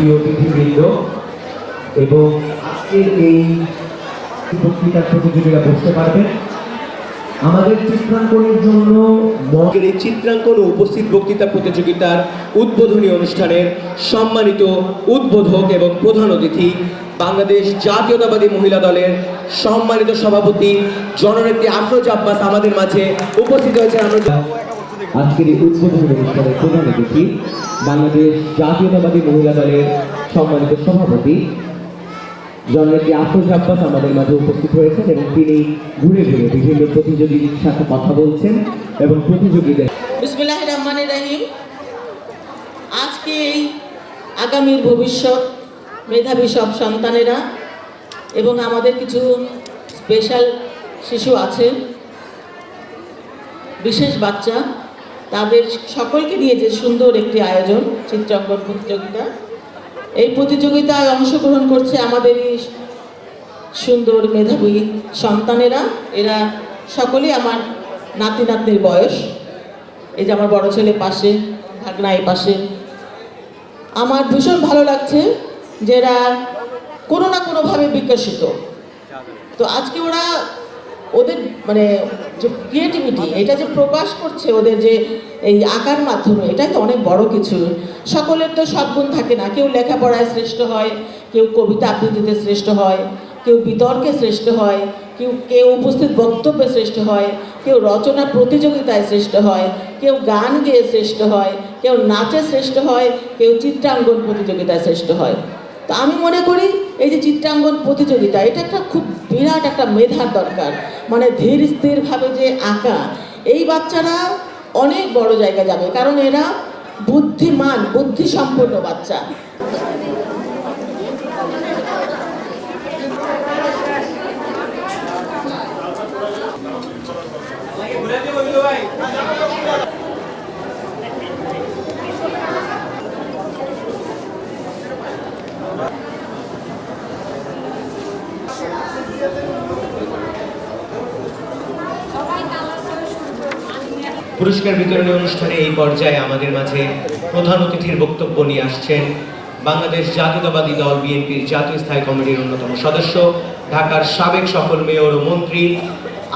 প্রিয় অতিথিবৃন্দ, এবং আজকের এই বক্তৃতার প্রতিযোগীরা বসতে পারবেন। আমাদের চিত্রাঙ্কনের জন্য এই চিত্রাঙ্কন উপস্থিত বক্তৃতা প্রতিযোগিতার উদ্বোধনী অনুষ্ঠানের সম্মানিত উদ্বোধক এবং প্রধান অতিথি বাংলাদেশ জাতীয়তাবাদী মহিলা দলের সম্মানিত সভাপতি জননেত্রী আফরোজ আব্বাস আমাদের মাঝে উপস্থিত হয়েছেন। আমরা আজকের এই উদ্বোধনী অনুষ্ঠানের প্রধান অতিথি, বাংলাদেশ জাতীয়তাবাদী মহিলা দলের সম্মানিত সভাপতি, জননেত্রী আফরোজ আব্বাস আমাদের মাঝে উপস্থিত হয়েছেন এবং তিনি ঘুরে ঘুরে বিভিন্ন প্রতিযোগীর সাথে কথা বলছেন এবং প্রতিযোগীদের আজকে এই আগামীর ভবিষ্যৎ মেধাবী সব সন্তানেরা এবং আমাদের কিছু স্পেশাল শিশু আছেন বিশেষ বাচ্চা। তাদের সকলকে নিয়ে যে সুন্দর একটি আয়োজন, চিত্রাঙ্কন প্রতিযোগিতা। এই প্রতিযোগিতায় অংশগ্রহণ করছে আমাদের সুন্দর মেধাবী সন্তানেরা। এরা সকলেই আমার নাতি নাতনির বয়স। এই যে আমার বড় ছেলে পাশে, ভাগনা এই পাশে। আমার ভীষণ ভালো লাগছে যে এরা কোনো না কোনোভাবে বিকশিত। তো আজকে ওরা ওদের মানে যে ক্রিয়েটিভিটি এটা যে প্রকাশ করছে ওদের যে এই আঁকার মাধ্যমে, এটাই তো অনেক বড় কিছু। সকলের তো সব গুণ থাকে না। কেউ লেখাপড়ায় শ্রেষ্ঠ হয়, কেউ কবিতা আবৃত্তিতে শ্রেষ্ঠ হয়, কেউ বিতর্কে শ্রেষ্ঠ হয়, কেউ কেউ উপস্থিত বক্তব্যে শ্রেষ্ঠ হয়, কেউ রচনা প্রতিযোগিতায় শ্রেষ্ঠ হয়, কেউ গান গেয়ে শ্রেষ্ঠ হয়, কেউ নাচে শ্রেষ্ঠ হয়, কেউ চিত্রাঙ্গন প্রতিযোগিতায় শ্রেষ্ঠ হয়। তো আমি মনে করি এই যে চিত্রাঙ্গন প্রতিযোগিতা, এটা একটা খুব বিরাট একটা মেধার দরকার। মানে ধীর স্থিরভাবে যে আঁকা, এই বাচ্চারা অনেক বড় জায়গা যাবে, কারণ এরা বুদ্ধিমান, বুদ্ধিসম্পন্ন বাচ্চা। পুরস্কার বিতরণী অনুষ্ঠানে এই পর্যায়ে আমাদের মাঝে প্রধান অতিথির বক্তব্য নিয়ে আসছেন বাংলাদেশ জাতীয়তাবাদী দল বিএনপির জাতীয় স্থায়ী কমিটির অন্যতম সদস্য, ঢাকার সাবেক সফল মেয়র ও মন্ত্রী,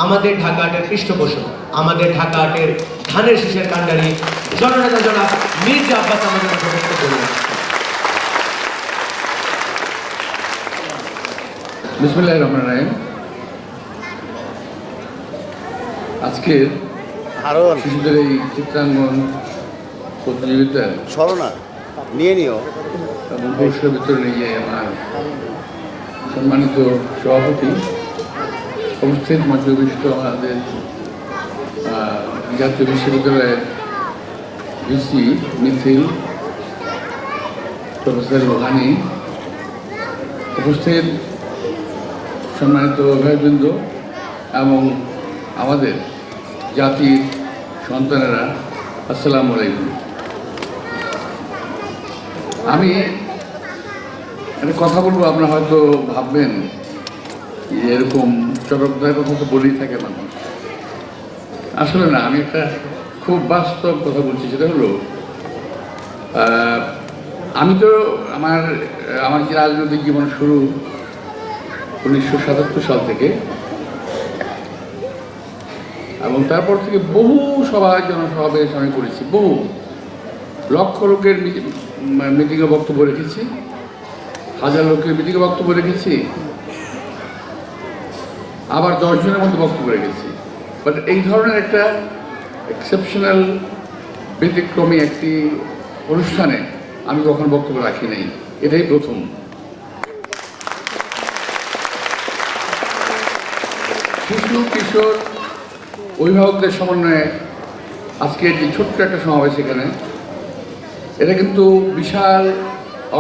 আমাদের ঢাকা আটের পৃষ্ঠপোষক, আমাদের ঢাকা আটের ধানের শীষের কাণ্ডারি জননেতা জনাব মির্জা আব্বাস আমাদের বক্তব্য নিয়ে আসছেন। বিসমুল্লাহ রহমান রাহিম। আজকের শিশুদের এই চিত্রাঙ্গন প্রতিযোগিতার সরো না নিয়ে নিও। এবং পুরস্কার বিতরণে গিয়ে আমার সম্মানিত সভাপতি। উপস্থিত মধ্যবিষ্ট আমাদের জাতীয় বিশ্ববিদ্যালয়ের ভিসি মিথিল প্রফেসর রোহানি। উপস্থিত সম্মানিত অভিভাবকবৃন্দ এবং আমাদের জাতির সন্তানেরা, আসসালামু আলাইকুম। আমি একটা কথা বলব, আপনারা হয়তো ভাববেন যে এরকম চটকদার কথা তো বলেই থাকে মানুষ। আসলে না, আমি একটা খুব বাস্তব কথা বলছি, সেটা হলো আমি তো আমার আমার যে রাজনৈতিক জীবন শুরু উনিশশো সাতাত্তর সাল থেকে। এবং তারপর থেকে বহু সভা জনসমাবেশ আমি করেছি, বহু। লক্ষ লোকের মিটিংয়ে বক্তব্য রেখেছি, হাজার লোকের মিটিংয়ে বক্তব্য রেখেছি, আবার দশজনের মধ্যে বক্তব্য রেখেছি। বাট এই ধরনের একটা এক্সেপশনাল ব্যতিক্রমী একটি অনুষ্ঠানে আমি কখনো বক্তব্য রাখি নাই। এটাই প্রথম। শিশু, কিশোর, অভিভাবকদের সমন্বয়ে আজকে যে ছোট্ট একটা সমাবেশ এখানে, এটা কিন্তু বিশাল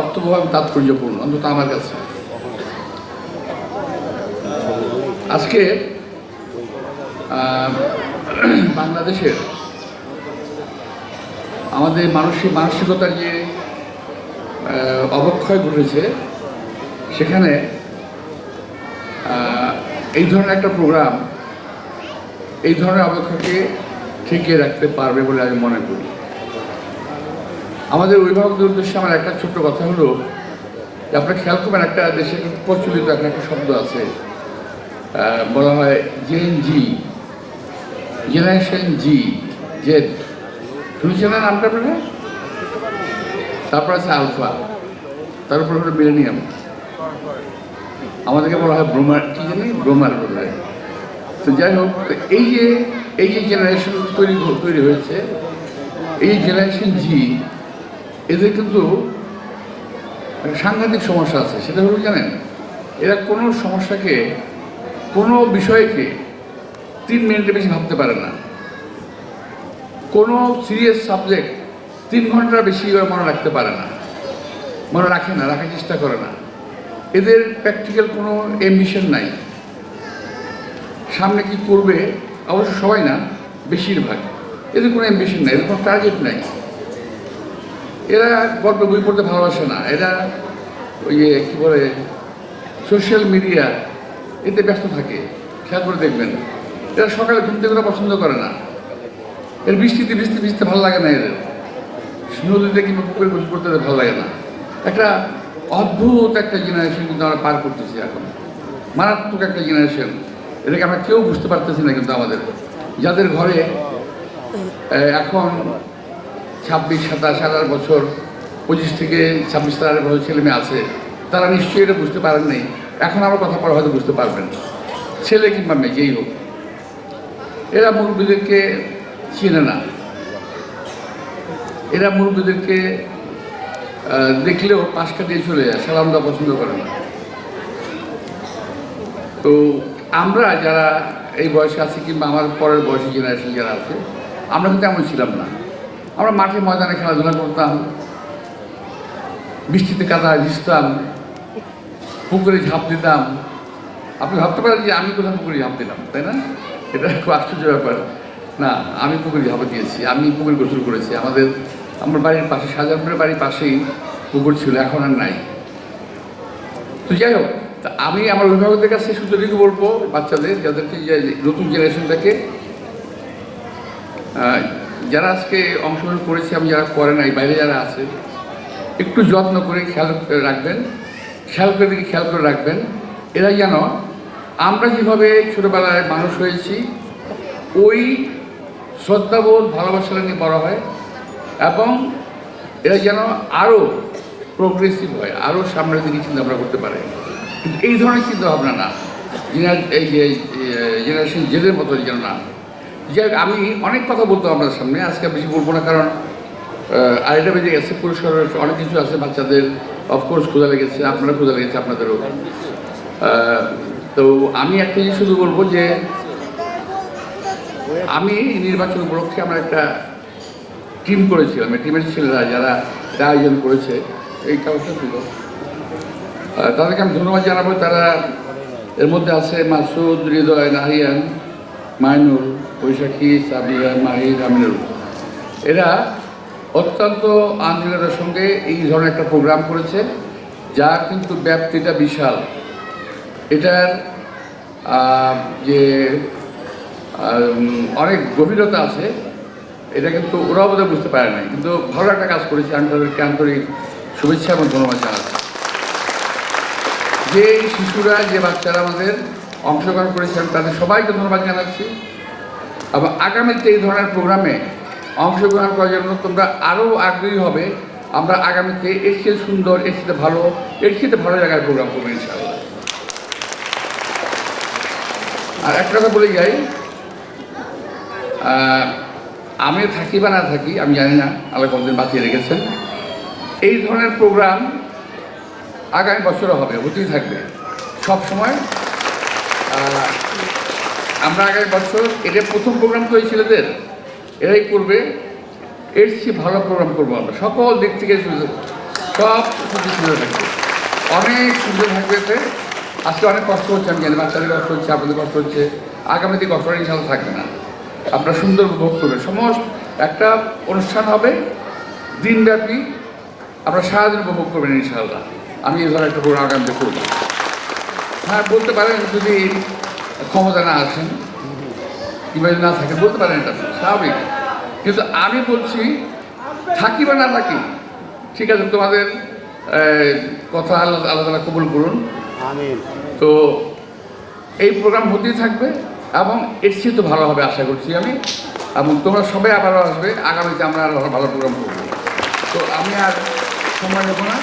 অর্থবহ এবং তাৎপর্যপূর্ণ, অন্তত আমার কাছে। আজকে বাংলাদেশের আমাদের মানসিক, মানসিকতার যে অবক্ষয় ঘটেছে, সেখানে এই ধরনের একটা প্রোগ্রাম এই ধরনের অবক্ষয়কে ঠেকিয়ে রাখতে পারবে বলে আমি মনে করি। আমাদের অভিভাবকদের উদ্দেশ্যে আমার একটা ছোট্ট কথা হলো যে আপনার খেয়াল করবেন একটা দেশে প্রচলিত একটা একটা শব্দ আছে বলা হয় gen Z generation Z Z শুনেছেন না নামটা আপনারা? তারপর আছে আলফা তারপর হলো মিলেনিয়াম আমাদেরকে বলা হয় ব্রোমার, কি জানি? ব্রোমার বলা। তো যাই হোক এই যে এই যে জেনারেশন তৈরি তৈরি হয়েছে, এই জেনারেশন জি এদের কিন্তু সাংঘাতিক সমস্যা আছে, সেটা হলো জানেন, এরা কোনো সমস্যাকে, কোনো বিষয়কে তিন মিনিটের বেশি ভাবতে পারে না। কোনো সিরিয়াস সাবজেক্ট তিন ঘণ্টার বেশি ওরা মনে রাখতে পারে না, মনে রাখে না, রাখার চেষ্টা করে না। এদের প্র্যাকটিক্যাল কোনো এম্বিশন নাই। সামনে কি করবে? অবশ্য সবাই না, বেশিরভাগ। এদের কোনো অ্যাম্বিশন নাই, এদের কোনো টার্গেট নাই। এরা গল্প বই পড়তে ভালোবাসে না। এরা ওই কী বলে সোশ্যাল মিডিয়া এতে ব্যস্ত থাকে। খেয়াল করে দেখবেন। এরা সকালে ঘুম থেকে পছন্দ করে না। এর বৃষ্টিতে বৃষ্টি ভিজতে ভালো লাগে না এদের। নদীতে কিংবা পুকুরে করতে এদের ভালো লাগে না। একটা অদ্ভুত একটা জেনারেশন কিন্তু আমরা পার করতেছি এখন। মারাত্মক একটা জেনারেশন এটাকে আমরা কেউ বুঝতে পারতেছি না কিন্তু আমাদের। যাদের ঘরে এখন ছাব্বিশ, সাতাশ আঠারো বছর, পঁচিশ থেকে ছাব্বিশ সাতাশ বছর ছেলে মেয়ে আছে, তারা নিশ্চয়ই এটা বুঝতে পারেন নাই। এখন আমার কথা পরে হয়তো বুঝতে পারবেন। ছেলে কিংবা মেয়ে, যেই হোক। এরা মুরব্বীদেরকে চিনে না। এরা মুরব্বীদেরকে দেখলেও পাশ কাটিয়ে চলে যায় সালাম দেওয়া পছন্দ করে না। তো আমরা যারা এই বয়সে আছি কিংবা আমার পরের বয়সী জেনারেশন যারা আছে, আমরা কিন্তু এমন ছিলাম না। আমরা মাঠে ময়দানে খেলাধুলা করতাম, বৃষ্টিতে কাদায় ভিজতাম, পুকুরে ঝাঁপ দিতাম। আপনি ভাবতে পারেন যে আমি কোথাও পুকুরে ঝাঁপ দিলাম, তাই না? এটা খুব আশ্চর্য ব্যাপার। না, আমি পুকুরে ঝাঁপ দিয়েছি, আমি পুকুরে গোসল করেছি। আমাদের আমার বাড়ির পাশে, শাহজাহানপুরের বাড়ির পাশেই পুকুর ছিল, এখন আর নাই। তো যাই হোক, তা আমি আমার অভিভাবকদের কাছে এটুকু বলব বাচ্চাদের, যাদেরকে নতুন জেনারেশনটাকে যারা আজকে অংশগ্রহণ করেছে, আমি যারা করে নাই, বাইরে যারা আছে, একটু যত্ন করে খেয়াল করে রাখবেন, খেয়াল করে দিকে খেয়াল করে রাখবেন, এরা যেন আমরা যেভাবে ছোটোবেলায় মানুষ হয়েছি, ওই শ্রদ্ধাবোধ, ভালোবাসা নিয়ে বড় হয় এবং এরা যেন আরও প্রোগ্রেসিভ হয় আরও সামনের দিকে চিন্তা ভাবনা করতে পারে। কিন্তু এই ধরনের চিন্তা ভাবনা না। এই যে জেনারেশন জেদের মতো যেন না। যে আমি অনেক কথা বলতাম আপনার সামনে, আজকে বেশি বলব না, কারণ আড়াইটা বেজে গেছে পুরস্কার অনেক কিছু আছে বাচ্চাদের। অফকোর্স ক্ষুদা লেগেছে আপনারা ক্ষুদা লেগেছে, আপনাদেরও। তো আমি একটা জিনিস শুধু বলব যে, আমি নির্বাচন উপলক্ষে আমার একটা টিম করেছিলাম এই টিমের ছেলেরা যারা এটা আয়োজন করেছে, এই কাগজটা ছিল। তাদেরকে আমি ধন্যবাদ জানাব, তারা এর মধ্যে আছে মাসুদ, হৃদয়, নাহিয়ান, মাইনুল, বৈশাখী সাবিয়া মাহির, আমিনুল। এরা অত্যন্ত আন্তরিকতার সঙ্গে এই ধরনের একটা প্রোগ্রাম করেছে, যা কিন্তু ব্যাপ্তিটা বিশাল। এটার যে অনেক গভীরতা আছে এটা কিন্তু ওরাও বোধহয় বুঝতে পারে নাই। কিন্তু ভালো একটা কাজ করেছে, আমি তাদেরকে আন্তরিক শুভেচ্ছা এবং ধন্যবাদ জানাচ্ছি। যে শিশুরা, যে বাচ্চারা আমাদের অংশগ্রহণ করেছেন তাদের সবাইকে ধন্যবাদ জানাচ্ছি। এবং আগামীতে এই ধরনের প্রোগ্রামে অংশগ্রহণ করার জন্য তোমরা আরও আগ্রহী হবে। আমরা আগামীতে এর চেয়ে সুন্দর এর চেয়ে ভালো এর চেয়ে ভালো জায়গায় প্রোগ্রাম করব ইনশাআল্লাহ। আর একটা কথা বলে যাই। আমি থাকি বা না থাকি, আমি জানি না, আল্লাহ কতদিন বাঁচিয়ে রেখেছেন। এই ধরনের প্রোগ্রাম আগামী বছরও হবে হতেই থাকবে। সব সময় আমরা আগামী বছর, এটা প্রথম প্রোগ্রাম তো এই ছেলেদের, এরাই করবে। এর চেয়ে ভালো প্রোগ্রাম করব আমরা। সকল দিক থেকে সুবিধা সব সুযোগ সুবিধা থাকবে। অনেক সুবিধা থাকবে এতে। আজকে অনেক কষ্ট হচ্ছে, আমি জানি, বাচ্চাদের কষ্ট হচ্ছে, আপনাদের কষ্ট হচ্ছে। আগামীতে কষ্ট ইনশাল্লাহ থাকবে না। আপনারা সুন্দর উপভোগ করবেন। সমস্ত একটা অনুষ্ঠান হবে দিনব্যাপী। আপনারা সারাদিন উপভোগ করবেন ইনশাল্লাহ আমি এই ধরনের একটা প্রোগ্রাম আগামীতে করব। হ্যাঁ বলতে পারেন যদি ক্ষমতা না আছেন কিংবা যদি না থাকে বলতে পারেন এটা স্বাভাবিক। কিন্তু আমি বলছি থাকি বা না থাকি ঠিক আছে তোমাদের কথা আলাদা আলাদা কবুল করুন। তো এই প্রোগ্রাম হতেই থাকবে। এবং এর চেয়ে তো ভালো হবে আশা করছি আমি। এবং তোমরা সবাই আবারও আসবে। আগামীতে আমরা আরও ভালো প্রোগ্রাম করব। তো আমি আর সময় নেব না।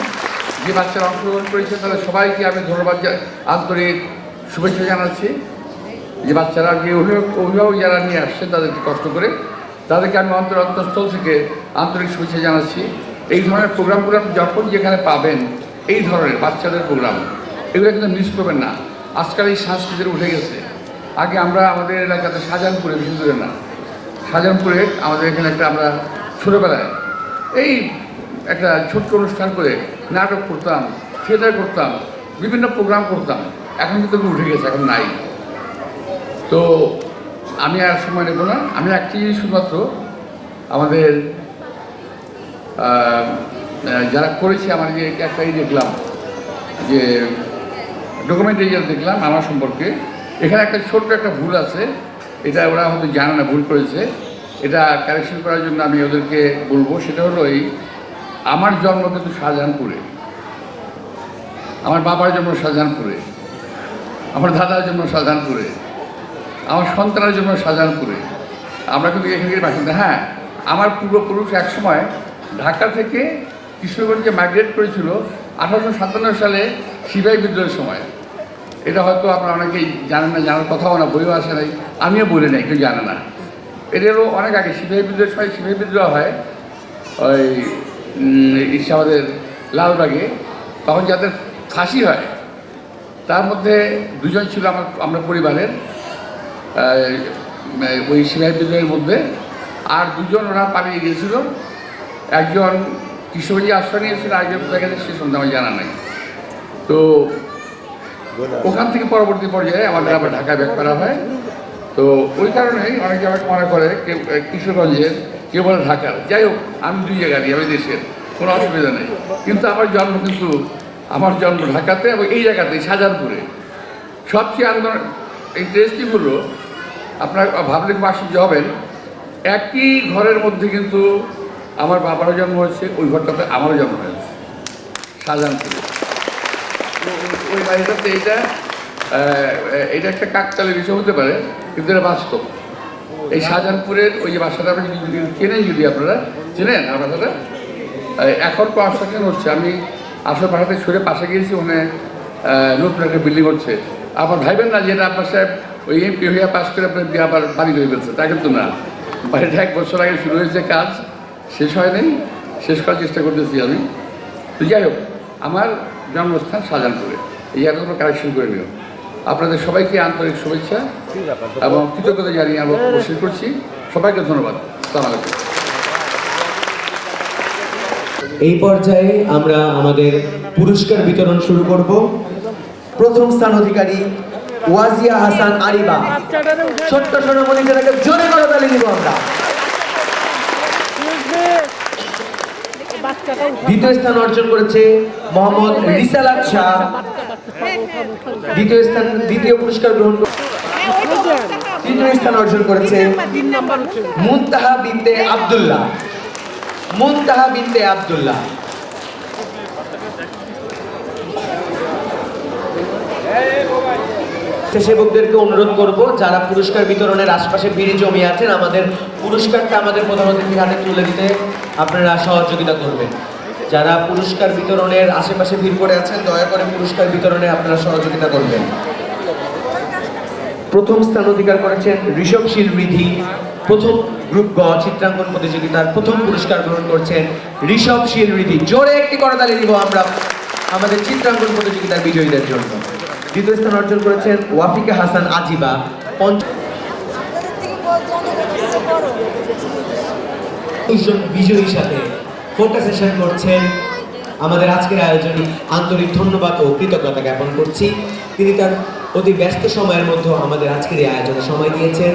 যে বাচ্চারা অংশগ্রহণ করেছে, তাহলে সবাইকে আমি ধন্যবাদ আন্তরিক শুভেচ্ছা জানাচ্ছি। যে বাচ্চারা যে অভিভাবক অভিভাবক যারা নিয়ে আসছে, তাদেরকে কষ্ট করে। তাদেরকে আমি অন্তর অন্তঃস্থল থেকে আন্তরিক শুভেচ্ছা জানাচ্ছি। এই ধরনের প্রোগ্রামগুলো আপনি যখন যেখানে পাবেন, এই ধরনের বাচ্চাদের প্রোগ্রাম, এগুলো কিন্তু মিস করবেন না। আজকাল এই সংস্কৃতির উঠে গেছে। আগে আমরা আমাদের এলাকাতে শাহজাহানপুরে, বেশি দূরে না। শাহজাহানপুরে আমাদের এখানে একটা আমরা ছোটোবেলায় এই একটা ছোট্ট অনুষ্ঠান করে নাটক করতাম, থিয়েটার করতাম, বিভিন্ন প্রোগ্রাম করতাম। এখন কিন্তু উঠে গেছে, এখন নাই। তো আমি আর সময় নেব না। আমি একটি শুধুমাত্র আমাদের যারা করেছে আমার যে একটাই দেখলাম, যে ডকুমেন্টারি দেখলাম আমার সম্পর্কে এখানে একটা ছোট্ট একটা ভুল আছে। এটা ওরা হয়তো জানে না, ভুল করেছে। এটা কারেকশন করার জন্য আমি ওদেরকে বলব, সেটা হলো এই, আমার জন্ম কিন্তু শাহজাহানপুরে। আমার বাবার জন্ম শাহজাহানপুরে। আমার দাদার জন্ম শাহজাহানপুরে। আমার সন্তানের জন্য শাহজাহানপুরে। আমরা কিন্তু এখানকার বাসিন্দা। হ্যাঁ আমার পূর্বপুরুষ একসময় ঢাকা থেকে কৃষ্ণগঞ্জে মাইগ্রেট করেছিল আঠারোশো সাতান্ন সালে সিপাহী বিদ্রোহের সময়। এটা হয়তো আপনারা অনেকেই জানেন না, জানার কথাও না, বইও আসে নাই। আমিও বলি নাই, কেউ জানে না। এদেরও অনেক আগে সিপাহী বিদ্রোহের সময় সিপাহী বিদ্রোহ হয়, ওই আমাদের লালবাগে। তখন যাদের ফাঁসি হয়, তার মধ্যে দুজন ছিল আমার, আমরা পরিবারের। ওই সিপাহী বিদ্রোহের মধ্যে। আর দুজন ওরা পালিয়ে গিয়েছিল। একজন কিশোরী আশ্রয় নিয়েছিল, আরেকজন কোথায় সে সন্ধ্যা, আমার জানা নাই। তো ওখান থেকে পরবর্তী পর্যায়ে আমাদের আবার ঢাকায় ব্যাক করা হয়। তো ওই কারণেই অনেকে আমাকে মনে করে কেউ কিশোরগঞ্জের কেউ বলে ঢাকার। যাই হোক আমি দুই জায়গা জায়গারই আমি দেশের কোনো অসুবিধা নেই। কিন্তু আমার জন্ম কিন্তু আমার জন্ম ঢাকাতে এবং এই জায়গাতে শাহজাহানপুরে। সবচেয়ে আন্দোলন ইন্টারেস্টিং হলো আপনার ভাবলে আশ্চর্য হবেন একই ঘরের মধ্যে কিন্তু আমার বাবারও জন্ম হয়েছে ওই ঘরটাতে আমারও জন্ম হয়েছে শাহজাহানপুরে। তো ওই- বাড়িটাতে এটা এটা একটা কাকতালের বিষয় হতে পারে, কিন্তু এটা বাস্তব। এই শাহজাহানপুরের ওই যে বাসাটা আপনি চেনেন যদি আপনারা, চেনেন আমার বাসাটা এখন কনস্ট্রাকশন হচ্ছে, আমি আসল বাসাতে সরে পাশে গিয়েছি, ওখানে নতুন একটা বিল্ডিং হচ্ছে। আবার ভাইবেন না যে এটা আপনার সাহেব ওই এমপি হইয়া পাস করে আপনার দিয়ে আবার বাড়ি হয়ে ফেলছে, তা কিন্তু না। বাড়িটা এক বছর আগে শুরু হয়েছে, কাজ শেষ হয় নাই, শেষ করার চেষ্টা করতেছি আমি। তো যাই হোক, আমার জন্মস্থান শাহজাহানপুরে। এই এতগুলো কালেকশন করে নিও। আপনাদের সবাইকে আন্তরিক শুভেচ্ছা এবং কৃতজ্ঞতা জানিয়ে আমি বসে করছি। সবাইকে ধন্যবাদ। সালাম এই পর্যায়ে আমরা আমাদের পুরস্কার বিতরণ শুরু করব। প্রথম স্থান অধিকারী ওয়াজিয়া হাসান আরিবা। ছোট্ট সোনামণি যেটাকে জোরে করে তালি দিব আমরা। দ্বিতীয় স্থান অর্জন করেছে মোহাম্মদ রিসালাত শাহ। দ্বিতীয় স্থান, দ্বিতীয় পুরস্কার গ্রহণ তৃতীয় স্থান অর্জন করেছে মুনতাহা বিনতে আব্দুল্লাহ। মুনতাহা বিনতে আব্দুল্লাহ। স্বেচ্ছাসেবকদেরকে অনুরোধ করব, যারা পুরস্কার বিতরণের আশপাশে ভিড়ে জমিয়ে আছেন, আমাদের পুরস্কারটা আমাদের প্রধান অতিথির হাতে তুলে দিতে আপনারা সহযোগিতা করবেন। যারা পুরস্কার বিতরণের আশেপাশে ভিড় করে আছেন দয়া করে পুরস্কার বিতরণে আপনারা সহযোগিতা করবেন। প্রথম স্থান অধিকার করেছেন ঋষভশীল রিধি। প্রথম গ্রুপ গ চিত্রাঙ্কন প্রতিযোগিতার প্রথম পুরস্কার গ্রহণ করছেন ঋষভশীল রিধি। জোরে একটি করতালি দিব আমরা আমাদের চিত্রাঙ্কন প্রতিযোগিতার বিজয়ীদের জন্য। দ্বিতীয় স্থান অর্জন করেছেন ওয়াফিকা হাসান আজিবা। পঞ্চম বিজয়ীর সাথে ফটো সেশন করছেন? আমাদের আজকের আয়োজনে, আন্তরিক ধন্যবাদ ও কৃতজ্ঞতা জ্ঞাপন করছি। তিনি তার অতি ব্যস্ত সময়ের মধ্যে আমাদের আজকের এই আয়োজনে সময় দিয়েছেন।